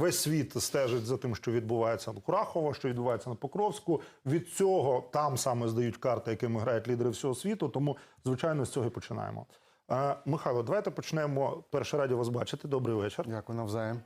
весь світ стежить за тим, що відбувається на Курахово, що відбувається на Покровську. Від цього там саме здають карти, якими грають лідери всього світу. Тому, звичайно, з цього і починаємо. Е, Михайло, давайте почнемо. Перше раді вас бачити. Добрий вечір. Дякую навзаєм.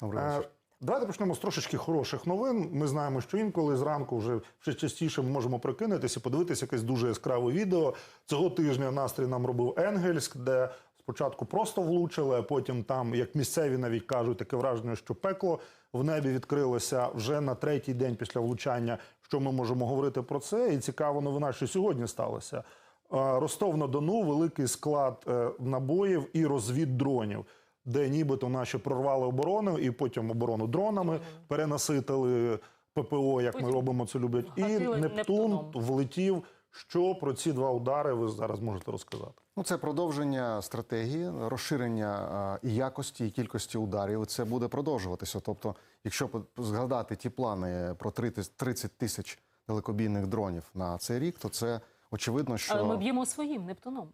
Добрий Е. Давайте почнемо з трошечки хороших новин. Ми знаємо, що інколи зранку вже ще частіше ми можемо прокинутися подивитися якесь дуже яскраве відео. Цього тижня настрій нам робив Енгельськ, де спочатку просто влучили, а потім там, як місцеві навіть кажуть, таке враження, що пекло в небі відкрилося вже на третій день після влучання. Що ми можемо говорити про це? І цікава новина, що сьогодні сталося. Ростов на Дону великий склад е, набоїв і розвіддронів, де нібито наші прорвали оборону і потім оборону дронами перенаситили ППО, як ми робимо це люблять. І Нептун влетів. Що про ці два удари ви зараз можете розказати? Ну, це продовження стратегії, розширення і якості, і кількості ударів. Це буде продовжуватися. Тобто, якщо згадати ті плани про 30 30 тисяч далекобійних дронів на цей рік, то це очевидно, що Але ми б'ємо своїм Нептуном.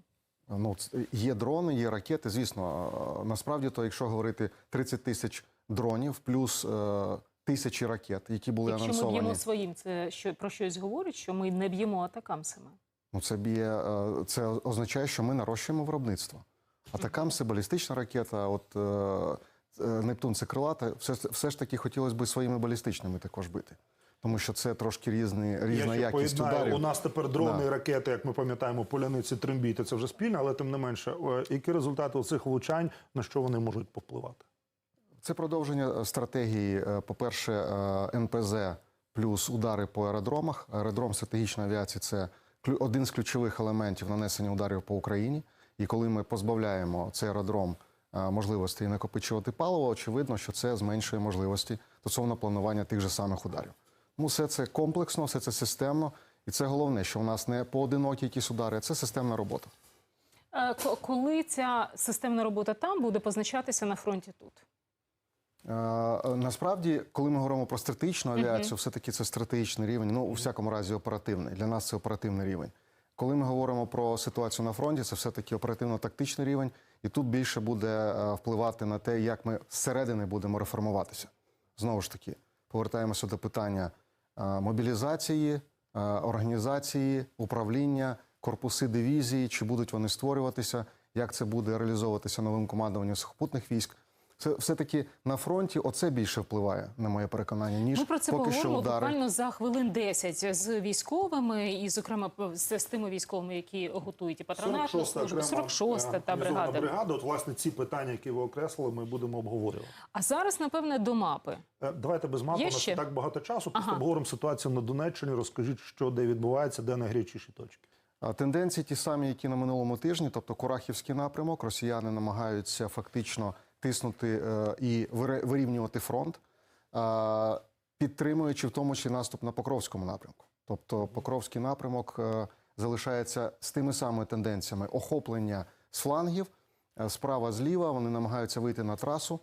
ну, є дрони, є ракети. Звісно, насправді, то якщо говорити 30 тисяч дронів плюс е, тисячі ракет, які були Якщо ми б'ємо своїм, це що про щось говорить, що ми не б'ємо атакамсами. Ну, це б'є, е, це означає, що ми нарощуємо виробництво. Атакам балістична ракета. От е, е, Нептун це крилата. Все, все ж таки хотілося б своїми балістичними також бити. Тому що це трошки різні, різна Я якість поєднаю, ударів. У нас тепер дрони Да. ракети, як ми пам'ятаємо, поляниці, трембіти, це вже спільно, але тим не менше, які результати цих влучань, на що вони можуть повпливати? Це продовження стратегії. По-перше, НПЗ плюс удари по аеродромах. Аеродром стратегічної авіації це один з ключових елементів нанесення ударів по Україні. І коли ми позбавляємо цей аеродром е, можливості накопичувати паливо, очевидно, що це зменшує можливості стосовно планування тих же самих ударів. Ну, все це комплексно, все це системно, і це головне, що у нас не поодинокі якісь удари, а це системна робота. Е, Коли ця системна робота там буде позначатися на фронті тут? Е, е, Насправді, коли ми говоримо про стратегічну авіацію, все-таки це стратегічний рівень, ну у всякому разі оперативний. Для нас це оперативний рівень. Коли ми говоримо про ситуацію на фронті, це все-таки оперативно-тактичний рівень, і тут більше буде е, впливати на те, як ми зсередини будемо реформуватися. Знову ж таки, повертаємося до питання мобілізації, організації, управління, корпуси дивізії, чи будуть вони створюватися, як це буде реалізовуватися новим командуванням сухопутних військ. Це все-таки на фронті оце більше впливає, на моє переконання, ніж Ми про це поки що поговоримо удари. буквально за хвилин 10 з військовими, і, зокрема, з, з тими військовими, які готують і патронатну службу. 46-та та бригада. бригада. От, власне, ці питання, які ви окреслили, ми будемо обговорювати. А зараз, напевне, до мапи. Е, Давайте без мапи, Є нас ще? так багато часу. Просто Ага. обговоримо ситуацію на Донеччині. Розкажіть, що де відбувається, де найгарячіші точки. А Тенденції ті самі, які на минулому тижні, тобто Курахівський напрямок, росіяни намагаються фактично тиснути е, і вирівнювати фронт, е, підтримуючи в тому числі наступ на Покровському напрямку. Тобто Покровський напрямок е, залишається з тими самими тенденціями охоплення з флангів, справа зліва. Вони намагаються вийти на трасу.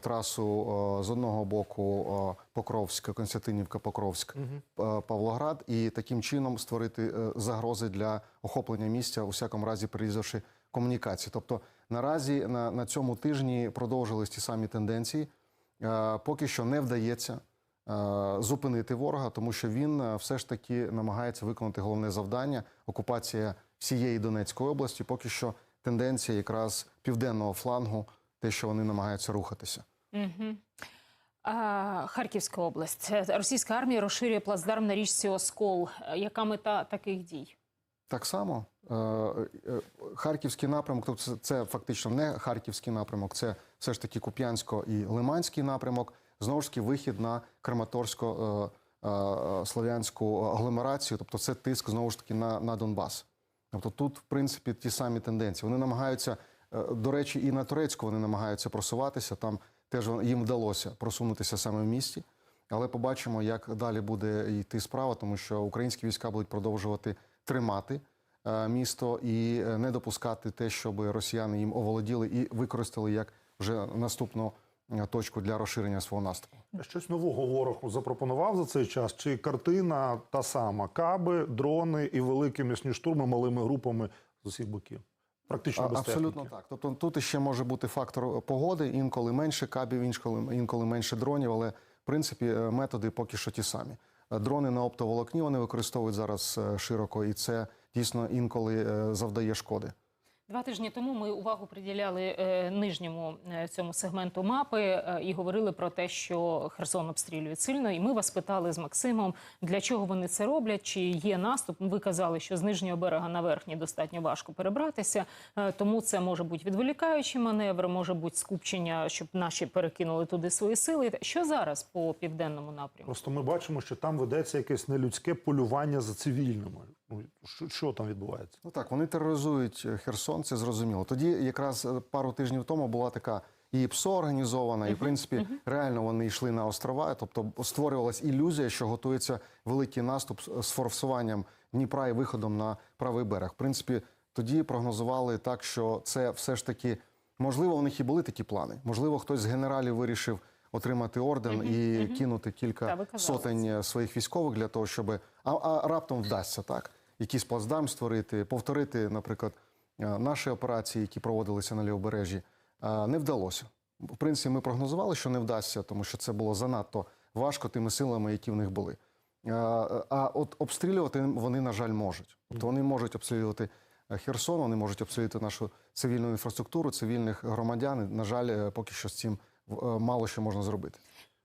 Трасу з одного боку Покровська, Константинівка, Покровськ, е, Павлоград, і таким чином створити загрози для охоплення місця, у всякому разі перерізавши комунікації. Тобто наразі на, на цьому тижні продовжились ті самі тенденції. Е, Поки що не вдається е, зупинити ворога, тому що він е, все ж таки намагається виконати головне завдання окупація всієї Донецької області. Поки що тенденція якраз південного флангу, те, що вони намагаються рухатися. А, Харківська область. Російська армія розширює плацдарм на річці Оскол. Яка мета таких дій? Так само е, е, харківський напрямок, тобто це, фактично не харківський напрямок, це все ж таки Куп'янсько і Лиманський напрямок. Знову ж таки, вихід на Краматорсько-Слов'янську агломерацію, тобто це тиск знову ж таки на, на Донбас. Тобто тут, в принципі, ті самі тенденції. Вони намагаються, е, до речі, і на Турецьку вони намагаються просуватися. Там теж їм вдалося просунутися саме в місті. Але побачимо, як далі буде йти справа, тому що українські війська будуть продовжувати тримати е, місто і е, не допускати те, щоб росіяни їм оволоділи і використали як вже наступну е, точку для розширення свого наступу. Щось нового ворог запропонував за цей час? Чи картина та сама? Каби, дрони і великі м'ясні штурми малими групами з усіх боків? Практично без Абсолютно техніки. так. Тобто тут ще може бути фактор погоди, інколи менше кабів, інколи, інколи менше дронів, але принципі е, методи поки що ті самі. Е, Дрони на оптоволокні вони використовують зараз е, широко, і це дійсно інколи завдає шкоди. Два тижні тому ми увагу приділяли е, нижньому е, цьому сегменту мапи е, і говорили про те, що Херсон обстрілюють сильно. І ми вас питали з Максимом, для чого вони це роблять, чи є наступ. Ви казали, що з нижнього берега на верхній достатньо важко перебратися, тому це може бути відволікаючий маневр, може бути скупчення, щоб наші перекинули туди свої сили. Що зараз по південному напрямку? Просто ми бачимо, що там ведеться якесь нелюдське полювання за цивільними. Ну, що, що там відбувається? Ну так, вони тероризують е, Херсон, це зрозуміло. Тоді якраз е, пару тижнів тому була така і ПСО організована, і в принципі реально вони йшли на острова. Тобто створювалась ілюзія, що готується великий наступ з- форсуванням Дніпра і виходом на правий берег. В принципі, тоді прогнозували так, що це все ж таки можливо, у них і були такі плани. Можливо, хтось з генералів вирішив отримати орден і кинути кілька сотень е, своїх військових для того, щоб а, а раптом вдасться так. Якийсь плацдарм створити, повторити, наприклад, е, наші операції, які проводилися на лівобережжі, е, не вдалося. В принципі, ми прогнозували, що не вдасться, тому що це було занадто важко тими силами, які в них були. Е, А от обстрілювати вони, на жаль, можуть. Тобто вони можуть обстрілювати Херсон, вони можуть обстрілювати нашу цивільну інфраструктуру, цивільних громадян. На жаль, поки що з цим мало що можна зробити.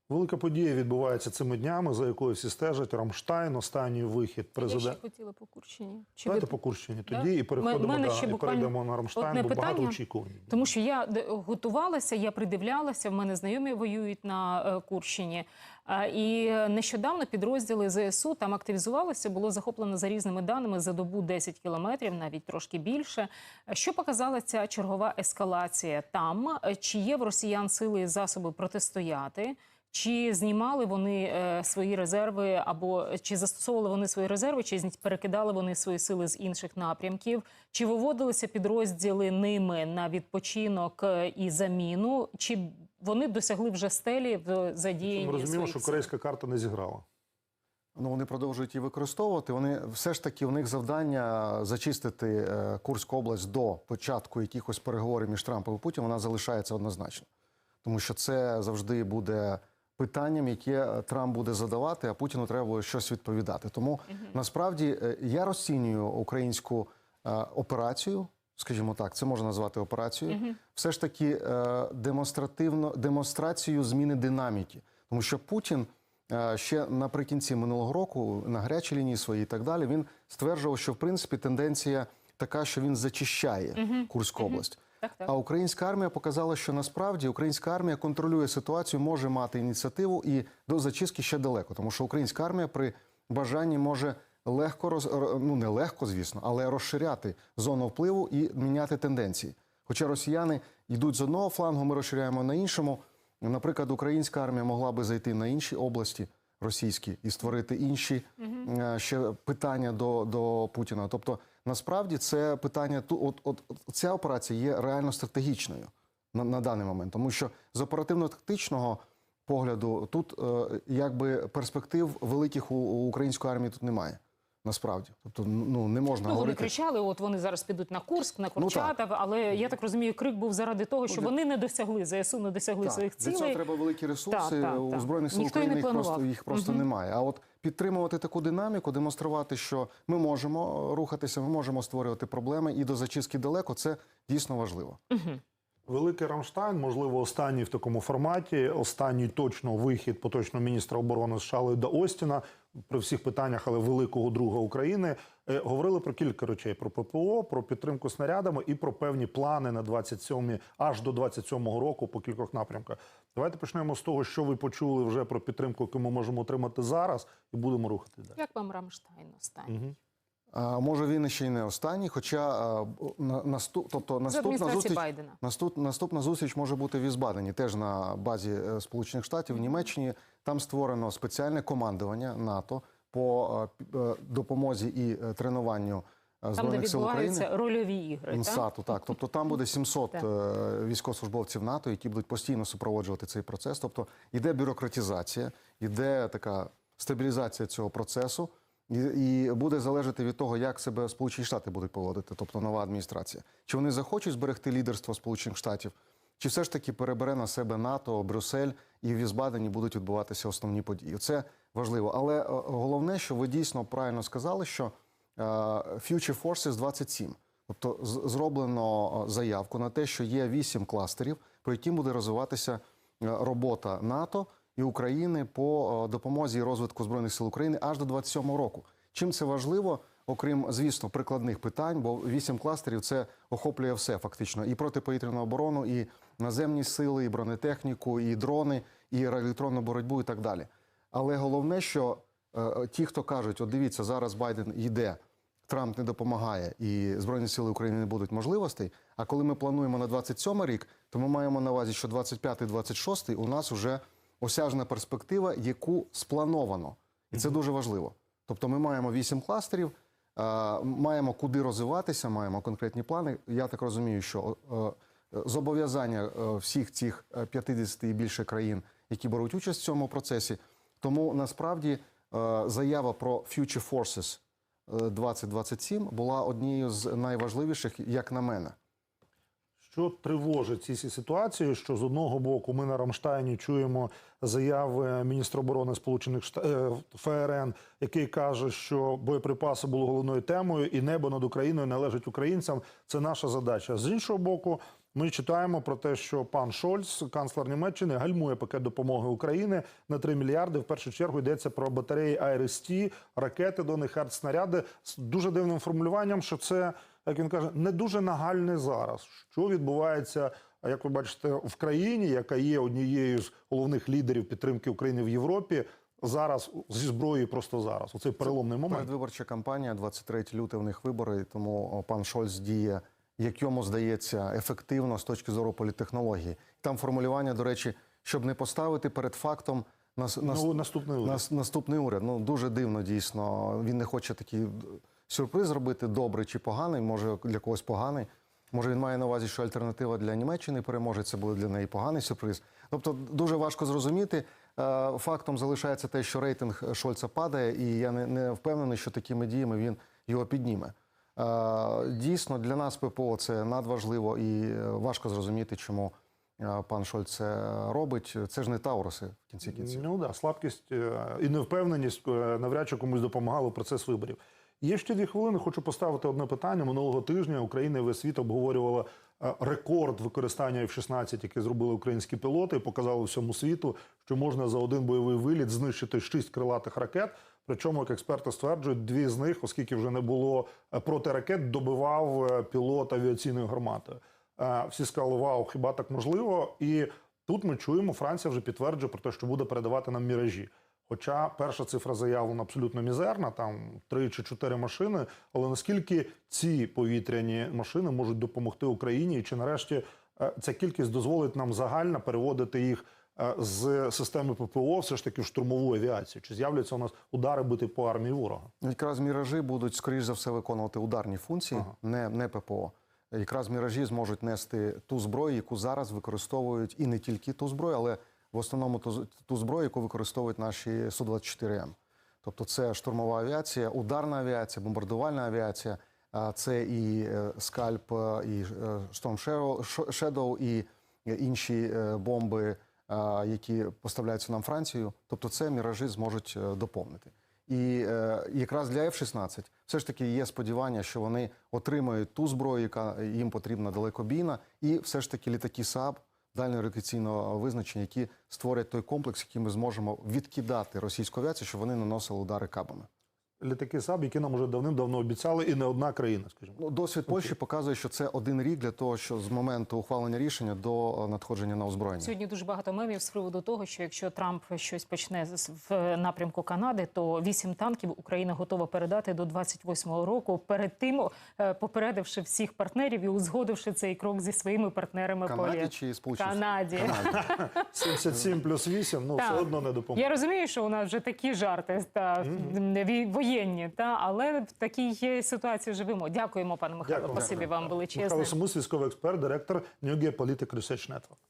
Велика подія відбувається цими днями, за якою всі стежать. Рамштайн, останній вихід Я ще президента. хотіла по Курщині. Чи Давайте ви- по Курщині Да? тоді і переходимо, мене да, ще і перейдемо на Рамштайн, бо багато питання. очікувань. Тому що я готувалася, я придивлялася. В мене знайомі воюють на е, Курщині. І нещодавно підрозділи ЗСУ там активізувалися. Було захоплено за різними даними за добу 10 кілометрів, навіть трошки більше. Що показала ця чергова ескалація там? Чи є в росіян сили і засоби протистояти? Чи знімали вони е, свої резерви, або чи застосовували вони свої резерви, чи перекидали вони свої сили з інших напрямків? Чи виводилися підрозділи ними на відпочинок е, і заміну? Чи вони досягли вже стелі в задіянні Ми розуміємо, що корейська карта не зіграла. Ну, вони продовжують її використовувати. Вони все ж таки у них завдання зачистити е, Курську область до початку якихось переговорів між Трампом і Путіним. Вона залишається однозначно, тому що це завжди буде питанням, яке Трамп буде задавати, а Путіну треба буде щось відповідати. Тому насправді е, я розцінюю українську е, операцію. Скажімо так, це можна назвати операцією. Все ж таки е, демонстративно демонстрацію зміни динаміки, тому що Путін е, ще наприкінці минулого року на гарячій лінії своїй і так далі він стверджував, що в принципі тенденція така, що він зачищає Курську область. Так, так. А українська армія показала, що насправді українська армія контролює ситуацію, може мати ініціативу і до зачистки ще далеко, тому що українська армія при бажанні може легко роз... ну не легко, звісно, але розширяти зону впливу і міняти тенденції. Хоча росіяни йдуть з одного флангу, ми розширяємо на іншому. Наприклад, українська армія могла би зайти на інші області російські і створити інші е, ще питання до, до Путіна. Тобто, насправді це питання от, от, от ця операція є реально стратегічною на, на даний момент, тому що з оперативно-тактичного погляду тут е, якби перспектив великих у, у української армії тут немає. Насправді, тобто, ну не можна Ну, вони кричали, от вони зараз підуть на Курск, на Ну, але я так розумію, крик був заради того, що Ну, для- вони не досягли, ЗСУ не досягли Так, своїх Для цього треба великі ресурси. Так, так, у збройних сил України їх просто їх просто немає. А от підтримувати таку динаміку, демонструвати, що ми можемо рухатися, ми можемо створювати проблеми, і до зачистки далеко це дійсно важливо. Великий Рамштайн, можливо, останній в такому форматі, останній точно вихід поточного міністра оборони США Ллойда Остіна при всіх питаннях, але великого друга України. Е, Говорили про кілька речей: про ППО, про підтримку снарядами і про певні плани на 27 аж до 27-го року по кількох напрямках. Давайте почнемо з того, що ви почули вже про підтримку, яку ми можемо отримати зараз, і будемо рухати далі. Як вам Рамштайн останній? А, може він ще й не останній, хоча а, на, наступ, тобто наступна зустріч, Байдена. наступ, наступна зустріч може бути в Візбадені, теж на базі е, Сполучених Штатів в Німеччині. Там створено спеціальне командування НАТО по е, е, допомозі і е, тренуванню е, Там, де збройних сил України. рольові ігри. так? Інсату, так. Тобто там буде 700 е, військовослужбовців НАТО, які будуть постійно супроводжувати цей процес. Тобто йде бюрократизація, йде така стабілізація цього процесу. І буде залежати від того, як себе Сполучені Штати будуть поводити, тобто нова адміністрація. Чи вони захочуть зберегти лідерство Сполучених Штатів, чи все ж таки перебере на себе НАТО, Брюссель і в Візбадені будуть відбуватися основні події. Це важливо. Але е, головне, що ви дійсно правильно сказали, що е, Future Forces 27. Тобто зроблено е, заявку на те, що є вісім кластерів, по яким буде розвиватися робота НАТО і України по допомозі і розвитку збройних сил України аж до 27 року. Чим це важливо, окрім звісно прикладних питань, бо вісім кластерів це охоплює все фактично: і протиповітряну оборону, і наземні сили, і бронетехніку, і дрони, і електронну боротьбу, і так далі. Але головне, що е, ті, хто кажуть, от дивіться, зараз Байден йде. Трамп не допомагає і Збройні Сили України не будуть можливостей. А коли ми плануємо на 27 рік, то ми маємо на увазі, що 25-26 у нас вже осяжна перспектива, яку сплановано. І це дуже важливо. Тобто ми маємо 8 кластерів, е, маємо куди розвиватися, маємо конкретні плани. Я так розумію, що е, зобов'язання е, всіх цих е, 50 і більше країн, які беруть участь в цьому процесі. Тому насправді е, заява про Future Forces е, 2027 була однією з найважливіших, як на мене. Що тривожить ці ситуації? Що з одного боку ми на Рамштайні чуємо заяви міністра оборони Сполучених Штатів ФРН, який каже, що боєприпаси були головною темою, і небо над Україною належить українцям. Це наша задача. З іншого боку, ми читаємо про те, що пан Шольц, канцлер Німеччини, гальмує пакет допомоги України на 3 мільярди. В першу чергу йдеться про батареї АРСТ, ракети до них, артснаряди з дуже дивним формулюванням, що це як він каже, не дуже нагальне зараз. Що відбувається, як ви бачите, в країні, яка є однією з головних лідерів підтримки України в Європі, зараз зі зброєю просто зараз. Оцей переломний момент. Передвиборча кампанія, 23 лютого в них вибори, тому пан Шольц діє, як йому здається, ефективно з точки зору політтехнології. Там формулювання, до речі, щоб не поставити перед фактом нас, нас, Ну, наступний уряд. нас, наступний уряд. Ну дуже дивно, дійсно. Він не хоче такий сюрприз зробити, добрий чи поганий, може для когось поганий. Може, він має на увазі, що альтернатива для Німеччини переможе, це буде для неї поганий сюрприз. Тобто, дуже важко зрозуміти. Е, Фактом залишається те, що рейтинг Шольца падає, і я не, не впевнений, що такими діями він його підніме. Е, Дійсно, для нас ППО це надважливо і е, важко зрозуміти, чому пан Шольц це робить. Це ж не Тауруси в кінці кінців. Ну да, слабкість і невпевненість навряд чи комусь допомагали процес виборів. Є ще дві хвилини. Хочу поставити одне питання. Минулого тижня Україна і весь світ обговорювала е, рекорд використання F-16, який зробили українські пілоти, і показали всьому світу, що можна за один бойовий виліт знищити шість крилатих ракет. Причому, як експерти стверджують, дві з них, оскільки вже не було е, протиракет, добивав е, пілот авіаційною гарматою. Е, Всі сказали, вау, хіба так можливо? І тут ми чуємо, Франція вже підтверджує про те, що буде передавати нам міражі. Хоча перша цифра заявлена абсолютно мізерна, там три чи чотири машини. Але наскільки ці повітряні машини можуть допомогти Україні, і чи нарешті е, ця кількість дозволить нам загально переводити їх е, з системи ППО все ж таки в штурмову авіацію? Чи з'являться у нас удари бити по армії ворога? Якраз міражі будуть, скоріш за все, виконувати ударні функції, Ага. не, не ППО. Якраз міражі зможуть нести ту зброю, яку зараз використовують, і не тільки ту зброю, але в основному ту, ту зброю, яку використовують наші Су-24М. Тобто це штурмова авіація, ударна авіація, бомбардувальна авіація, це і е, скальп, е, і е, Storm Shadow- і інші бомби, які поставляються нам Францією. Тобто це міражі зможуть доповнити. І якраз для F-16 все ж таки є сподівання, що вони отримають ту зброю, яка їм потрібна далекобійна, і все ж таки літаки САБ дальньорекаційного визначення, які створять той комплекс, який ми зможемо відкидати російську авіацію, щоб вони наносили удари кабами. Літаки САБ, які нам уже давним-давно обіцяли, і не одна країна, скажімо. Ну, досвід Польщі показує, що це один рік для того, що з моменту ухвалення рішення до е, надходження на озброєння. Сьогодні дуже багато мемів з приводу того, що якщо Трамп щось почне з- в напрямку Канади, то вісім танків Україна готова передати до 28-го року. Перед тим е, попередивши всіх партнерів і узгодивши цей крок зі своїми партнерами по Канаді альянсу. чи Сполучені Канаді. Канаді. 77 плюс 8, ну Так. все одно не допоможе. Я розумію, що у нас вже такі жарти та вій- воєнні, та але в такій ситуації живемо. Дякуємо, пане Михайло. Дякую. Спасибі вам величезне. Михайло Сумус, військовий експерт, директор New Geopolitical Research Network.